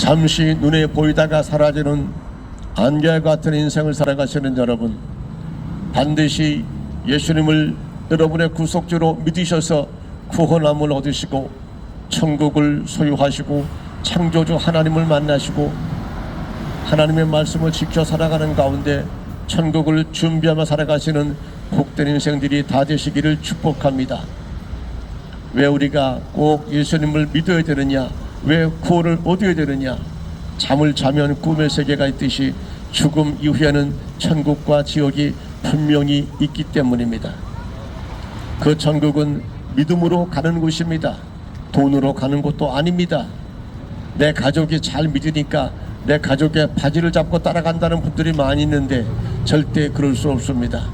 잠시 눈에 보이다가 사라지는 안개 같은 인생을 살아가시는 여러분 반드시 예수님을 여러분의 구속주로 믿으셔서 구원함을 얻으시고 천국을 소유하시고 창조주 하나님을 만나시고 하나님의 말씀을 지켜 살아가는 가운데 천국을 준비하며 살아가시는 복된 인생들이 다 되시기를 축복합니다. 왜 우리가 꼭 예수님을 믿어야 되느냐? 왜 구원을 얻어야 되느냐? 잠을 자면 꿈의 세계가 있듯이 죽음 이후에는 천국과 지옥이 분명히 있기 때문입니다. 그 천국은 믿음으로 가는 곳입니다. 돈으로 가는 곳도 아닙니다. 내 가족이 잘 믿으니까 내 가족의 바지를 잡고 따라간다는 분들이 많이 있는데 절대 그럴 수 없습니다.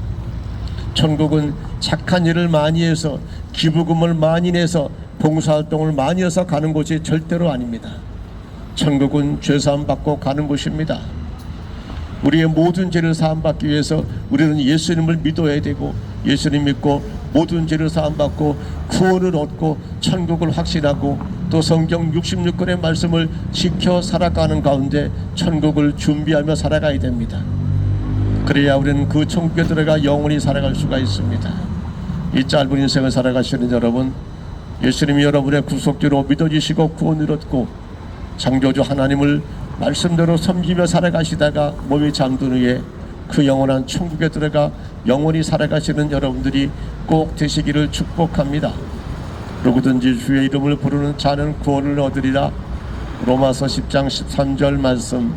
천국은 착한 일을 많이 해서 기부금을 많이 내서 봉사활동을 많이 해서 가는 곳이 절대로 아닙니다. 천국은 죄사함 받고 가는 곳입니다. 우리의 모든 죄를 사함 받기 위해서 우리는 예수님을 믿어야 되고 예수님 믿고 모든 죄를 사함 받고 구원을 얻고 천국을 확신하고 또 성경 66권의 말씀을 지켜 살아가는 가운데 천국을 준비하며 살아가야 됩니다. 그래야 우리는 그 천국에 들어가 영원히 살아갈 수가 있습니다. 이 짧은 인생을 살아가시는 여러분, 예수님이 여러분의 구속주로 믿어지시고 구원을 얻고 창조주 하나님을 말씀대로 섬기며 살아가시다가 몸이 잠든 후에 그 영원한 천국에 들어가 영원히 살아가시는 여러분들이 꼭 되시기를 축복합니다. 누구든지 주의 이름을 부르는 자는 구원을 얻으리라. 로마서 10장 13절 말씀